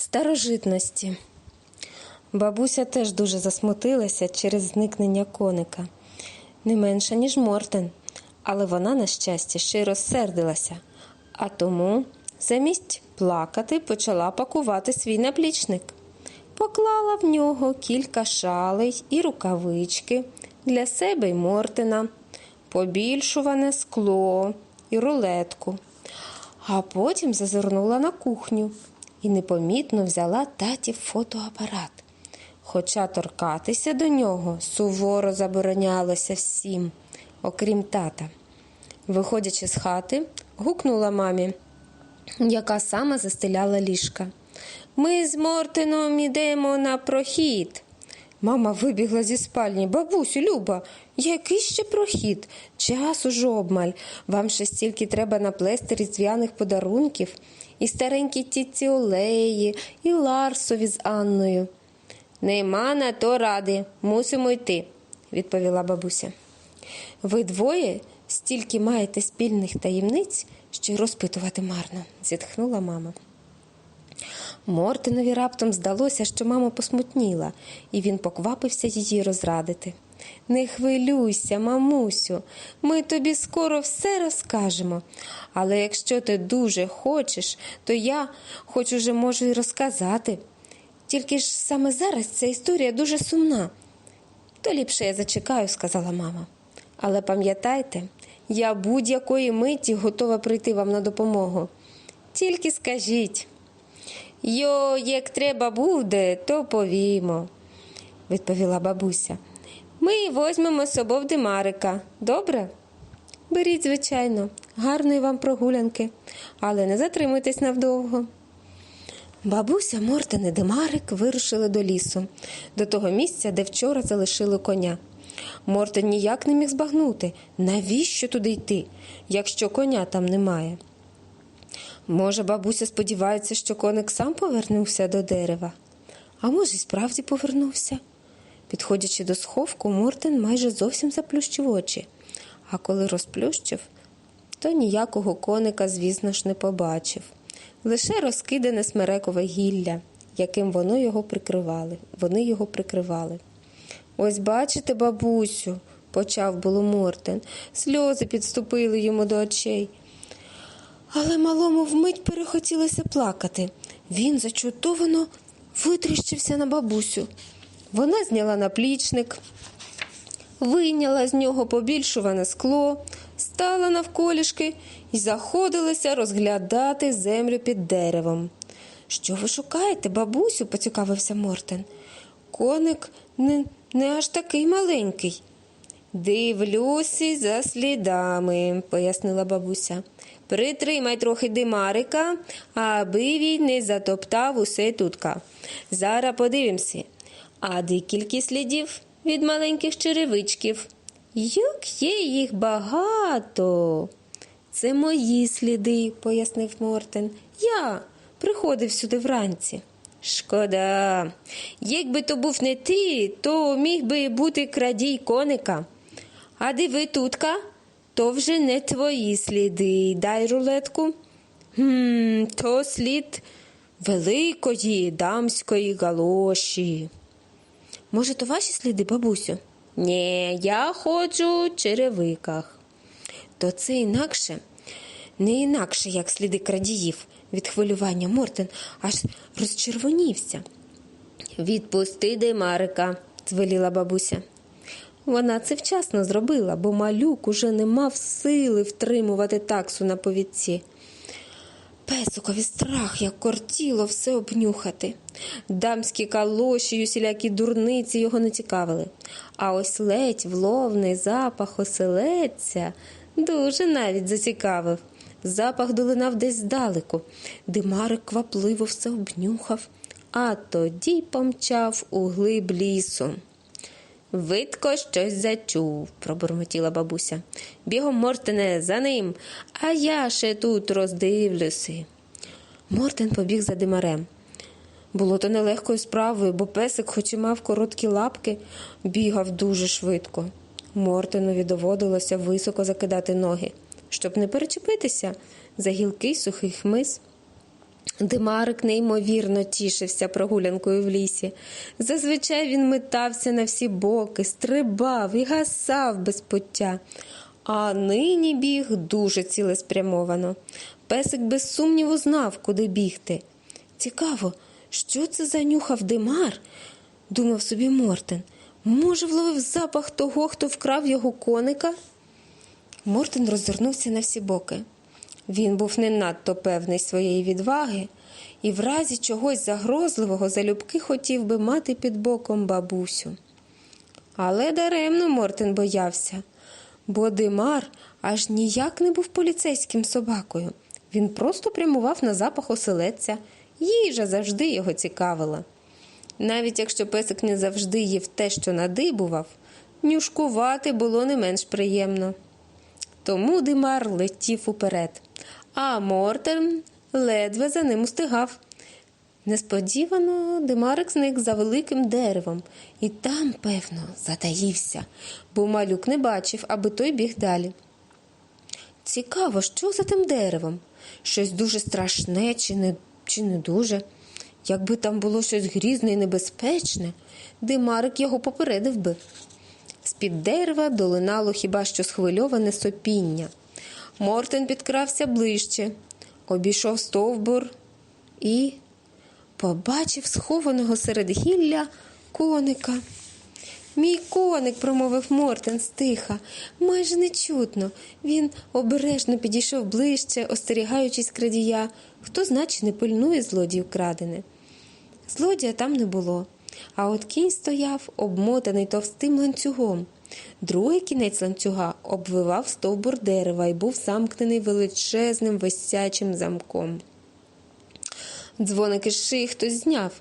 Старожитності. Бабуся теж дуже засмутилася через зникнення коника. Не менше, ніж Мортен, але вона, на щастя, ще й розсердилася, а тому замість плакати почала пакувати свій наплічник. Поклала в нього кілька шалей і рукавички для себе й Мортена, побільшуване скло і рулетку. А потім зазирнула на кухню і непомітно взяла татів фотоапарат. Хоча торкатися до нього суворо заборонялося всім, окрім тата. Виходячи з хати, гукнула мамі, яка саме застеляла ліжка. Ми з Мортином ідемо на прохід. Мама вибігла зі спальні. Бабусю, Люба, який ще прохід? Час уже обмаль. Вам ще стільки треба наплести різдвяних подарунків, і старенькі тітці Олеї, і Ларсові з Анною. Нема на то ради, мусимо йти, відповіла бабуся. Ви двоє стільки маєте спільних таємниць, що й розпитувати марно, зітхнула мама. Мортинові раптом здалося, що мама посмутніла, і він поквапився її розрадити. Не хвилюйся, мамусю, ми тобі скоро все розкажемо. Але якщо ти дуже хочеш, то я хоч уже можу й розказати. Тільки ж саме зараз ця історія дуже сумна. То ліпше я зачекаю, сказала мама. Але пам'ятайте, я будь-якої миті готова прийти вам на допомогу. Тільки скажіть. Йо, як треба буде, то повімо, відповіла бабуся. Ми возьмемо з собою Димарика. Добре? Беріть, звичайно, гарної вам прогулянки, але не затримуйтесь навдовго. Бабуся, Мортин і Димарик вирушили до лісу, до того місця, де вчора залишили коня. Мортин ніяк не міг збагнути, навіщо туди йти, якщо коня там немає. Може, бабуся сподівається, що коник сам повернувся до дерева, а може, й справді повернувся. Підходячи до сховку, Мортин майже зовсім заплющив очі, а коли розплющив, то ніякого коника, звісно ж, не побачив. Лише розкидане смерекове гілля, яким воно його прикривали. Вони його прикривали. Ось бачите, бабусю, почав було Мортен. Сльози підступили йому до очей. Але малому вмить перехотілося плакати. Він зачутовано витріщився на бабусю. Вона зняла наплічник, вийняла з нього побільшуване скло, стала навколішки і заходилася розглядати землю під деревом. Що ви шукаєте, бабусю? поцікавився Мортен. Коник не, не аж такий маленький. Дивлюся за слідами, пояснила бабуся. Притримай трохи димарика, аби він не затоптав усе тутка. Зараз подивимося. А декілька слідів від маленьких черевичків. Як є їх багато. Це мої сліди, пояснив Мортен. Я приходив сюди вранці. Шкода, якби то був не ти, то міг би бути крадій коника. А диви тутка, то вже не твої сліди. Дай рулетку. Гм, то слід великої дамської галоші. Може, то ваші сліди, бабусю? Ні, я ходжу в черевиках. То це інакше, не інакше, як сліди крадіїв. Від хвилювання Мортен аж розчервонівся. Відпусти Демарика, звеліла бабуся. Вона це вчасно зробила, бо малюк уже не мав сили втримувати таксу на повідці. Песукові страх, як кортіло все обнюхати. Дамські калоші й усілякі дурниці його не цікавили. А ось ледь вловний запах оселедця дуже навіть зацікавив. Запах долинав десь здалеку. Димарик квапливо все обнюхав, а тоді помчав у глиб лісу. Видко щось зачув, пробурмотіла бабуся. Бігом, Мортене, за ним, а я ще тут роздивлюся. Мортен побіг за димарем. Було то нелегкою справою, бо песик, хоч і мав короткі лапки, бігав дуже швидко. Мортенові доводилося високо закидати ноги, щоб не перечепитися за гілкий сухий хмиз. Димарик неймовірно тішився прогулянкою в лісі. Зазвичай він метався на всі боки, стрибав і гасав без пуття. А нині біг дуже цілеспрямовано. Песик без сумніву знав, куди бігти. Цікаво, що це занюхав димар? думав собі Мортен. Може, вловив запах того, хто вкрав його коника? Мортен роззирнувся на всі боки. Він був не надто певний своєї відваги і в разі чогось загрозливого залюбки хотів би мати під боком бабусю. Але даремно Мортен боявся, бо Димар аж ніяк не був поліцейським собакою. Він просто прямував на запах оселедця, їжа завжди його цікавила. Навіть якщо песик не завжди їв те, що надибував, нюшкувати було не менш приємно. Тому Димар летів уперед, а Мортен ледве за ним устигав. Несподівано Димарик зник за великим деревом і там, певно, затаївся, бо малюк не бачив, аби той біг далі. Цікаво, що за тим деревом? Щось дуже страшне чи не, чи не дуже. Якби там було щось грізне і небезпечне, Димарик його попередив би. З-під дерева долинало хіба що схвильоване сопіння. Мортен підкрався ближче, обійшов стовбур і побачив схованого серед гілля коника. Мій коник, промовив Мортен стиха, майже нечутно. Він обережно підійшов ближче, остерігаючись крадія, хто значить не пильнує злодіїв крадене. Злодія там не було, а от кінь стояв, обмотаний товстим ланцюгом. Другий кінець ланцюга обвивав стовбур дерева і був замкнений величезним висячим замком. Дзвоники з шиї хтось зняв,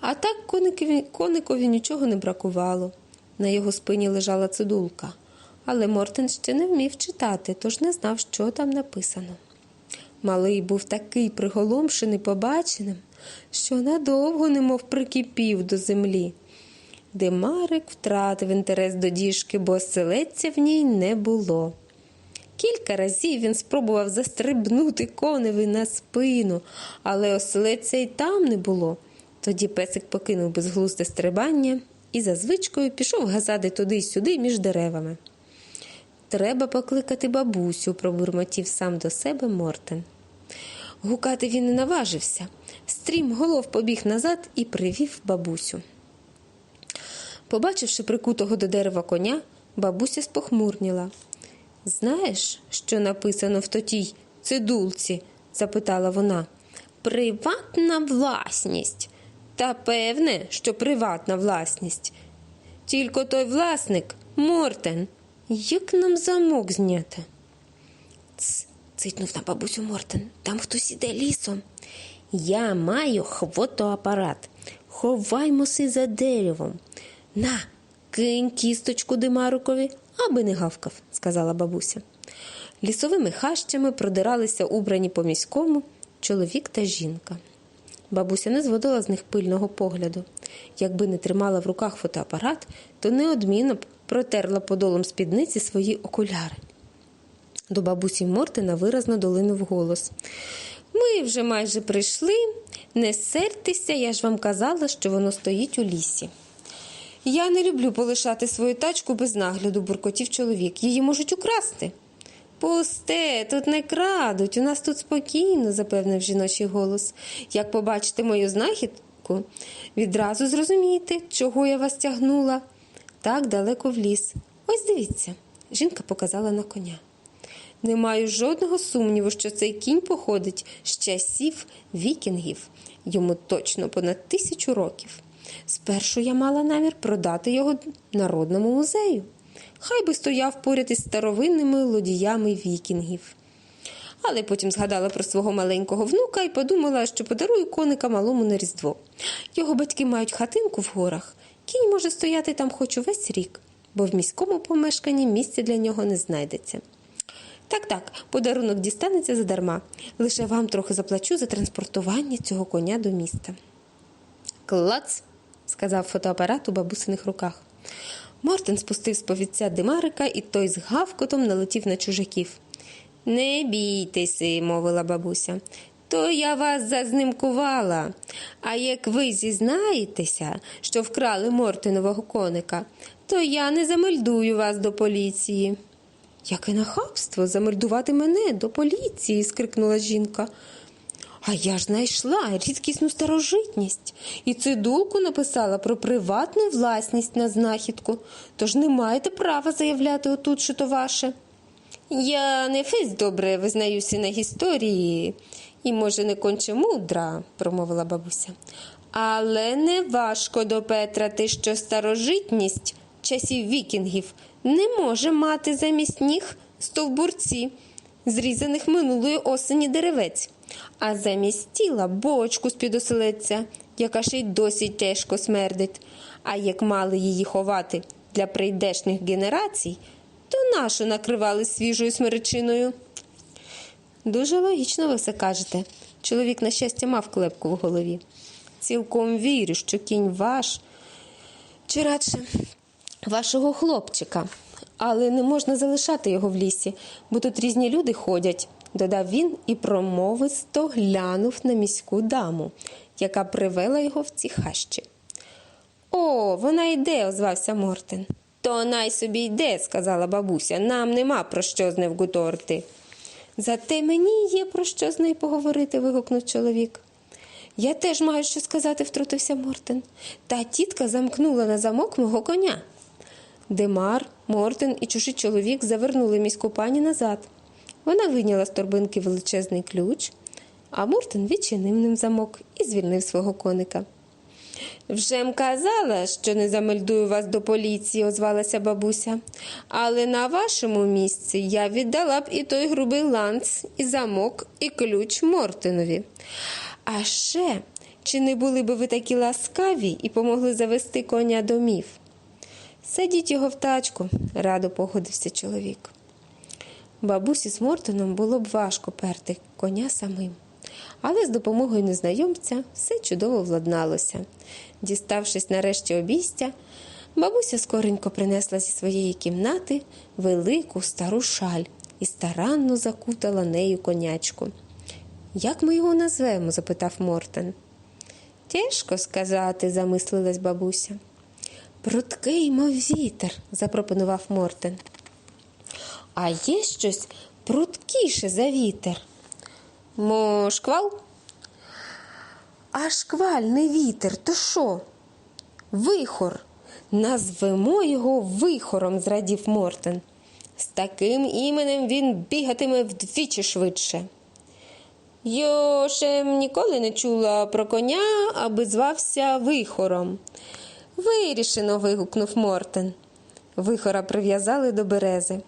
а так коникові, коникові нічого не бракувало. На його спині лежала цидулка, але Мортен ще не вмів читати, тож не знав, що там написано. Малий був такий приголомшений побаченим, що надовго немов прикипів до землі. Димарик втратив інтерес до діжки, бо селеця в ній не було. Кілька разів він спробував застрибнути коневі на спину, але оселедця й там не було. Тоді песик покинув безглузде стрибання і за звичкою пішов газати туди й сюди між деревами. Треба покликати бабусю, пробурмотів сам до себе Мортен. Гукати він не наважився. Стрім голов побіг назад і привів бабусю. Побачивши прикутого до дерева коня, бабуся спохмурніла. Знаєш, що написано в тотій цидулці? запитала вона. Приватна власність. Та певне, що приватна власність. Тільки той власник Мортен. Як нам замок зняти? Ц, цитнув на бабусю Мортен. Там хтось іде лісом. Я маю хвотоапарат. Ховаймося за деревом. На, кинь кісточку Димарукові, аби не гавкав, сказала бабуся. Лісовими хащами продиралися убрані по міському чоловік та жінка. Бабуся не зводила з них пильного погляду. Якби не тримала в руках фотоапарат, то неодмінно б протерла подолом спідниці свої окуляри. До бабусі Мортина виразно долинув голос. Ми вже майже прийшли. Не сертеся, я ж вам казала, що воно стоїть у лісі. Я не люблю полишати свою тачку без нагляду, буркотів чоловік. Її можуть украсти. Пусте, тут не крадуть, у нас тут спокійно, запевнив жіночий голос. Як побачите мою знахідку, відразу зрозумієте, чого я вас тягнула. Так далеко в ліс. Ось дивіться, жінка показала на коня. Не маю жодного сумніву, що цей кінь походить з часів вікінгів. Йому точно понад тисячу років. Спершу я мала намір продати його народному музею. Хай би стояв поряд із старовинними лодіями вікінгів. Але потім згадала про свого маленького внука і подумала, що подарую коника малому на Різдво. Його батьки мають хатинку в горах. Кінь може стояти там хоч увесь рік, бо в міському помешканні місця для нього не знайдеться. Так, так, подарунок дістанеться задарма. Лише вам трохи заплачу за транспортування цього коня до міста. Клац, сказав фотоапарат у бабусиних руках. Мортен спустив з повідця димарика, і той з гавкотом налетів на чужаків. Не бійтеся, мовила бабуся. то я вас зазнимкувала. А як ви зізнаєтеся, що вкрали Мортинового коника, то я не замельдую вас до поліції. Яке нахабство замельдувати мене до поліції, скрикнула жінка. А я ж знайшла рідкісну старожитність і цидулку написала про приватну власність на знахідку, тож не маєте права заявляти отут, що то ваше. Я не фись добре визнаюся на історії і, може, не конче мудра, промовила бабуся. Але не важко допетрати, що старожитність часів вікінгів не може мати замість ніг стовбурці, зрізаних минулої осені деревець, а замість тіла бочку з-під оселедця, яка ще й досі тяжко смердить. А як мали її ховати для прийдешніх генерацій, то нашу накривали свіжою смеречиною. Дуже логічно ви все кажете. Чоловік, на щастя, мав клепку в голові. Цілком вірю, що кінь ваш, чи радше вашого хлопчика, але не можна залишати його в лісі, бо тут різні люди ходять, додав він і промовисто глянув на міську даму, яка привела його в ці хащі. О, вона йде, озвався Мортен. То най собі йде, сказала бабуся. Нам нема про що з нею вгуторти. Зате мені є про що з нею поговорити, вигукнув чоловік. Я теж маю що сказати, втрутився Мортен. Та тітка замкнула на замок мого коня. Демар, Мортен і чужий чоловік завернули міську пані назад. Вона вийняла з торбинки величезний ключ, а Мортен відчинив ним замок і звільнив свого коника. Вже м казала, що не замельдую вас до поліції, озвалася бабуся. Але на вашому місці я віддала б і той грубий ланц, і замок, і ключ Мортинові. А ще, чи не були би ви такі ласкаві і помогли завести коня домів? Садіть його в тачку, радо погодився чоловік. Бабусі з Мортоном було б важко перти коня самим. Але з допомогою незнайомця все чудово владналося. Діставшись нарешті обійстя, бабуся скоренько принесла зі своєї кімнати велику стару шаль і старанно закутала нею конячку. Як ми його назвемо? запитав Мортен. Тяжко сказати, замислилась бабуся. Прудкий, мов вітер, запропонував Мортен. А є щось прудкіше за вітер. Мо шквал? А шкваль не вітер, то що? Вихор. Назвемо його вихором, зрадів Мортен. З таким іменем він бігатиме вдвічі швидше. Я ще ніколи не чула про коня, аби звався вихором. Вирішено. вигукнув Мортен. Вихора прив'язали до берези.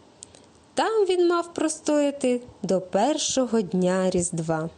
Там він мав простояти до першого дня Різдва.